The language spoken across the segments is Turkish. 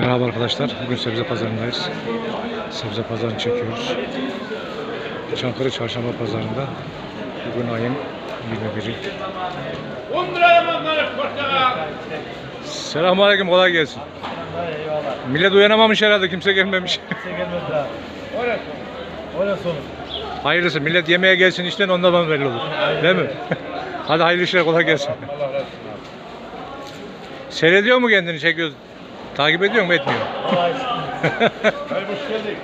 Merhaba arkadaşlar. Bugün sebze pazarındayız. Sebze pazarını çekiyoruz. Çankırı Çarşamba Pazarında bugün ayın 21'i. 10 liraya mangalık portakal. Selamünaleyküm kolay gelsin. Millet uyanamamış herhalde kimse gelmemiş. Kimse gelmedi daha. Orası. Orası olur. Hayırlısı millet yemeğe gelsin işten ondan bana belli olur. Değil mi? Hadi hayırlı işler kolay gelsin. Allah razı olsun abi. Seyrediyor mu kendini çekiyoruz? Takip ediyor mu etmiyor? Allah'a şükür. Hayır hoş geldik.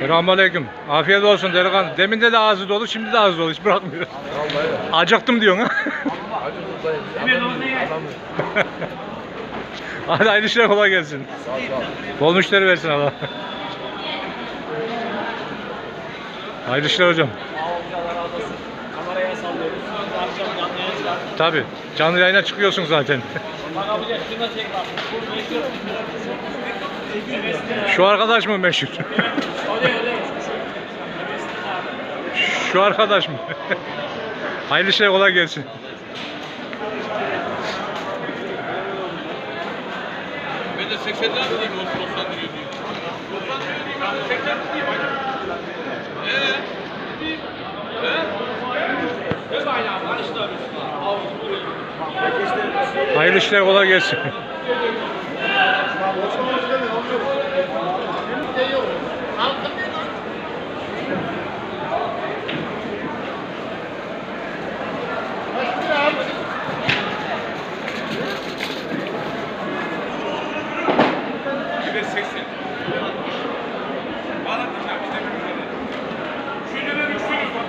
Selamünaleyküm. Afiyet olsun delikanlı. Demin de de ağzı dolu, şimdi de ağzı dolu. Hiç bırakmıyor. Acıktım diyorsun ha. Hadi hayırlı işler kolay gelsin. Bol müşteri versin Allah. Hayırlı işler hocam. Kameraya sallıyoruz. Akşam canlı yayın var. Tabi. Canlı yayına çıkıyorsun zaten. Şu arkadaş mı meşhur? Şu arkadaş mı? Hayırlı işler kolay gelsin. Ben de 80 lira diyeyim 90 lira diyeyim. 90 lira diyeyim ben de 80 lira diyeyim. Eee? Ne bayrağı var işte abi. Hayırlı işler kolay gelsin. Bir de 80. Bağladın ya biz de bir şey. Şu lira düşüyoruz bak.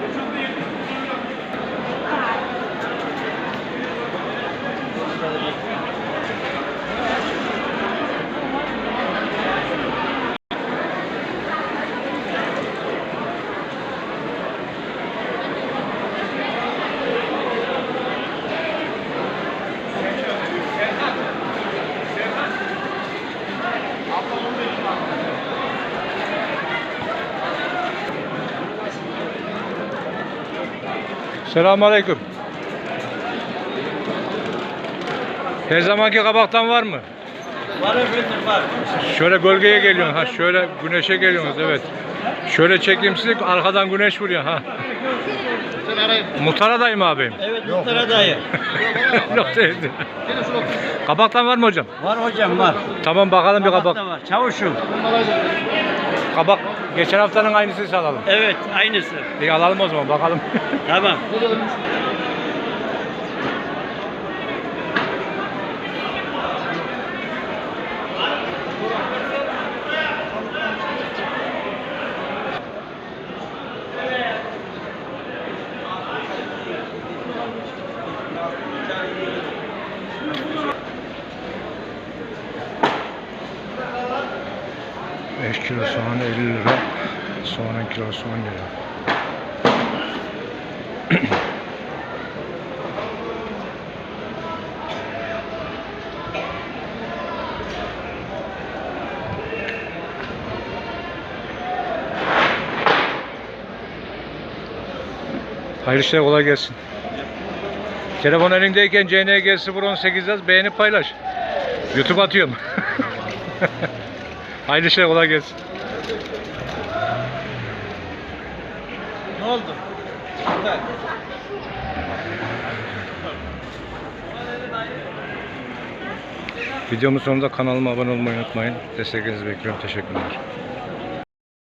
Geçen de 70 lira. Selamünaleyküm. Her zamanki kabaktan var mı? Var efendim var. Şöyle gölgeye geliyorsun ha, şöyle güneşe geliyorsunuz evet. Şöyle çekeyim sizi arkadan güneş vuruyor ha. Muhtar adayım abim. Evet muhtara dayı. Yok değildi. Kabaktan var mı hocam? Var hocam var. Tamam bakalım bir Kabak kabak. da var. Çavuşum. Kabak geçen haftanın aynısını alalım. Evet aynısı. İyi alalım o zaman bakalım. Tamam. Beş kilo soğan 50 lira. Soğanın kilosu 10 lira. Hayırlı işler kolay gelsin. Telefon elindeyken CNG 018 yaz beğenip paylaş. YouTube atıyorum. Hayırlı işler kolay gelsin. Ne oldu? Videomun sonunda kanalıma abone olmayı unutmayın. Desteklerinizi bekliyorum. Teşekkürler.